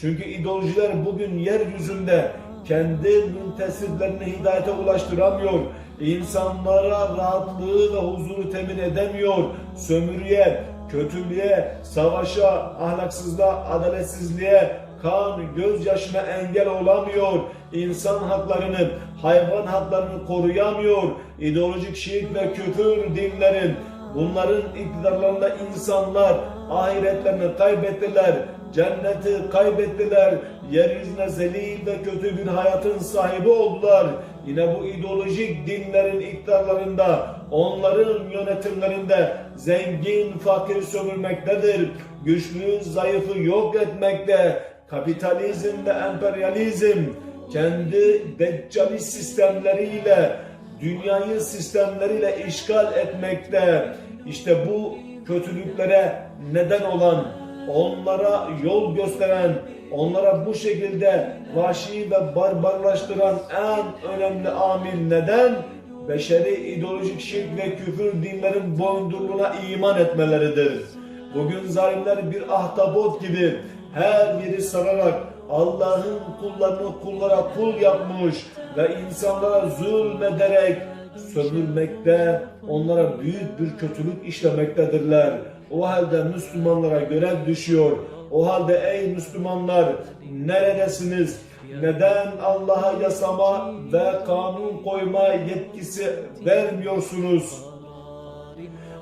Çünkü ideolojiler bugün yeryüzünde kendi müntesiplerini hidayete ulaştıramıyor. İnsanlara rahatlığı ve huzuru temin edemiyor. Sömürüye, kötülüğe, savaşa, ahlaksızlığa, adaletsizliğe, kan, gözyaşına engel olamıyor. İnsan haklarını, hayvan haklarını koruyamıyor. İdeolojik şirk ve küfür dinlerin Bunların iktidarlarında insanlar ahiretlerini kaybettiler, cenneti kaybettiler, yeryüzüne zelil ve kötü bir hayatın sahibi oldular. Yine bu ideolojik dinlerin iktidarlarında, onların yönetimlerinde zengin fakir sömürmektedir. Güçlü zayıfı yok etmekte. Kapitalizm ve emperyalizm kendi deccalist sistemleriyle dünyayı sistemleriyle işgal etmekte. İşte bu kötülüklere neden olan, onlara yol gösteren, onlara bu şekilde vahşi ve barbarlaştıran en önemli amil neden? Beşeri ideolojik şirk ve küfür dinlerin boyundurluğuna iman etmeleridir. Bugün zalimler bir ahtapot gibi her yeri sararak Allah'ın kullarını kullara kul yapmış ve insanlara zulmederek sömürmekte, onlara büyük bir kötülük işlemektedirler. O halde Müslümanlara görev düşüyor. O halde ey Müslümanlar neredesiniz? Neden Allah'a yasama ve kanun koyma yetkisi vermiyorsunuz?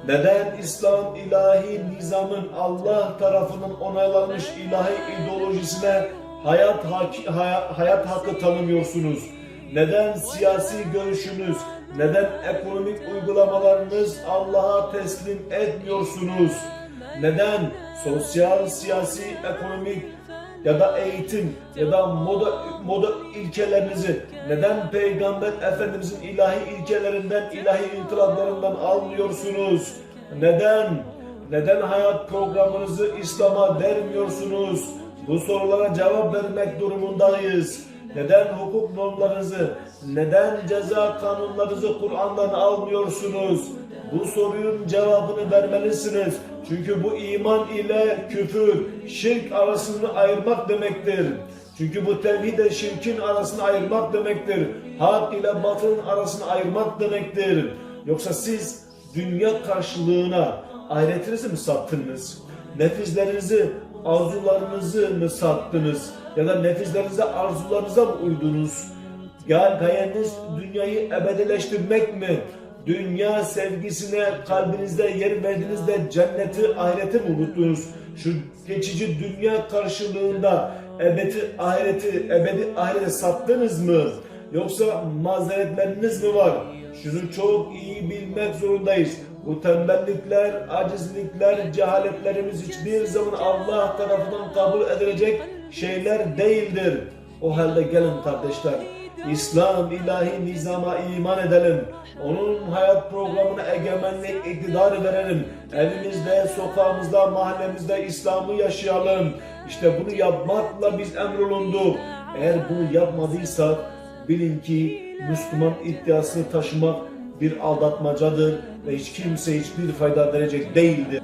Neden İslam ilahi nizamın Allah tarafından onaylanmış ilahi ideolojisine hayat, hak, hay- hayat hakkı tanımıyorsunuz? Neden siyasi görüşünüz, neden ekonomik uygulamalarınız Allah'a teslim etmiyorsunuz? Neden sosyal, siyasi, ekonomik ya da eğitim ya da moda moda ilkelerinizi neden Peygamber Efendimizin ilahi ilkelerinden, ilahi inkılaplarından almıyorsunuz? Neden? Neden hayat programınızı İslam'a vermiyorsunuz? Bu sorulara cevap vermek durumundayız. Neden hukuk normlarınızı, neden ceza kanunlarınızı Kur'an'dan almıyorsunuz? Bu sorunun cevabını vermelisiniz. Çünkü bu iman ile küfür, şirk arasını ayırmak demektir. Çünkü bu tevhid şirkin arasını ayırmak demektir. Hak ile batılın arasını ayırmak demektir. Yoksa siz dünya karşılığına ahiretinizi mi sattınız? Nefislerinizi, arzularınızı mı sattınız? Ya da nefislerinize, arzularınıza mı uydunuz? Ya gayeniz dünyayı ebedileştirmek mi? Dünya sevgisine kalbinizde yer verdiğinizde cenneti, ahireti mi unuttunuz? Şu geçici dünya karşılığında ebedi, ahireti, ebedi ahireti sattınız mı? Yoksa mazeretleriniz mi var? Şunu çok iyi bilmek zorundayız. Bu tembellikler, acizlikler, cehaletlerimiz hiçbir zaman Allah tarafından kabul edilecek şeyler değildir. O halde gelin kardeşler, İslam ilahi nizama iman edelim. Onun hayat programına egemenlik, iktidar verelim. Evimizde, sokağımızda, mahallemizde İslam'ı yaşayalım. İşte bunu yapmakla biz emrolunduk. Eğer bunu yapmadıysak bilin ki Müslüman iddiasını taşımak bir aldatmacadır ve hiç kimse hiçbir fayda verecek değildir.